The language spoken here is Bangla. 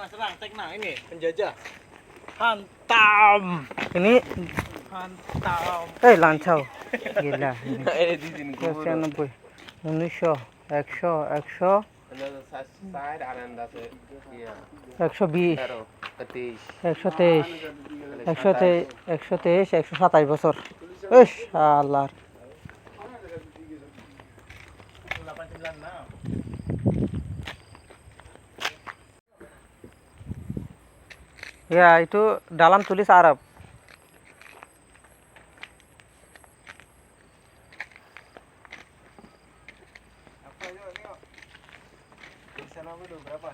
Serang tek nah ini penjajah. Hantam. ini Hantam. এই লাঞ্চাও গিলা এই দি দিন পঁচানব্বই উনিশশো একশো একশো ইয়া একশো বিশ 13 তেইশ একশো তেইশ একশো তেইশ একশো তেইশ একশো সাতাশ বছর ইস আল্লাহর Ya, itu dalam tulis Arab. Apa yuk, yuk. Di berapa?